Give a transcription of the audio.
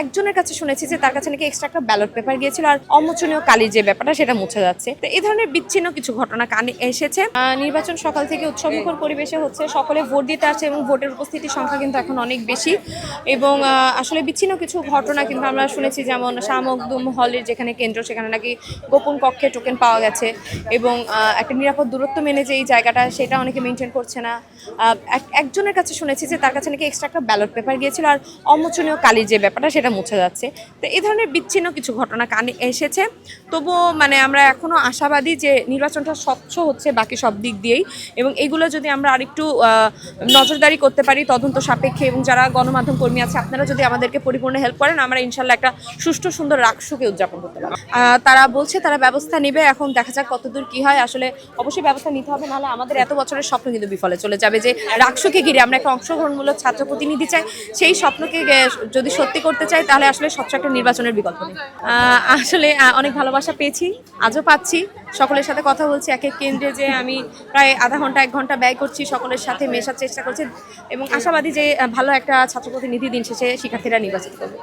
একজনের কাছে শুনেছি যে তার কাছে নাকি এক্সট্রা একটা ব্যালট পেপার গিয়েছিল আর অমোচনীয় কালির যে ব্যাপারটা সেটা মুছে যাচ্ছে। তো এই ধরনের বিচ্ছিন্ন কিছু ঘটনা কানে এসেছে। নির্বাচন সকাল থেকে উৎসবমুখর পরিবেশে হচ্ছে। সকলে ভোট দিতে আসছে এবং ভোটের উপস্থিতির সংখ্যা কিন্তু এখন অনেক বেশি। এবং আসলে বিচ্ছিন্ন কিছু ঘটনা কিন্তু আমরা শুনেছি, যেমন শামকদুম হলের যেখানে কেন্দ্র, সেখানে নাকি গোপন কক্ষে টোকেন পাওয়া গেছে। এবং একটা নিরাপদ দূরত্ব মেনে যে এই জায়গাটা, সেটা অনেকে মেনটেন করছে না। এক- একজনের কাছে শুনেছি যে তার কাছে নাকি এক্সট্রা একটা ব্যালট পেপার গিয়েছিল আর অমোচনীয় কালির যে ব্যাপারটা সেটা মুছে যাচ্ছে। তো এই ধরনের বিচ্ছিন্ন কিছু ঘটনা কানে এসেছে। তবুও মানে আমরা এখনও আশাবাদী যে নির্বাচনটা স্বচ্ছ হচ্ছে বাকি সব দিক দিয়েই এবং এগুলো যদি আমরা আরেকটু নজরদারি করতে পারি তদন্ত সাপেক্ষে এবং যারা গণমাধ্যম কর্মী আছে আপনারা যদি আমাদেরকে পরিপূর্ণ হেল্প করেন, আমরা ইনশাল্লাহ একটা সুষ্ঠু, সুন্দর রাকসুকে উদযাপন করতে পারব। তারা বলছে তারা ব্যবস্থা নেবে, এখন দেখা যাক কতদূর কি হয়। আসলে অবশ্যই ব্যবস্থা নিতে হবে, নাহলে আমাদের এত বছরের স্বপ্ন কিন্তু বিফলে চলে যাবে যে রাকসুকে ঘিরে আমরা একটা অংশগ্রহণমূলক ছাত্র প্রতিনিধি চাই। সেই স্বপ্নকে যদি সত্যি করতে চাই তাহলে আসলে সবচেয়ে একটা নির্বাচনের বিকল্প নেই। আসলে অনেক ভালোবাসা পেয়েছি, আজও পাচ্ছি। সকলের সাথে কথা বলছি, এক এক কেন্দ্রে যে আমি প্রায় আধা ঘণ্টা, এক ঘণ্টা ব্যয় করছি, সকলের সাথে মেশার চেষ্টা করছি এবং আশাবাদী যে ভালো একটা ছাত্র প্রতিনিধি দিন শেষে শিক্ষার্থীরা নির্বাচিত করবে।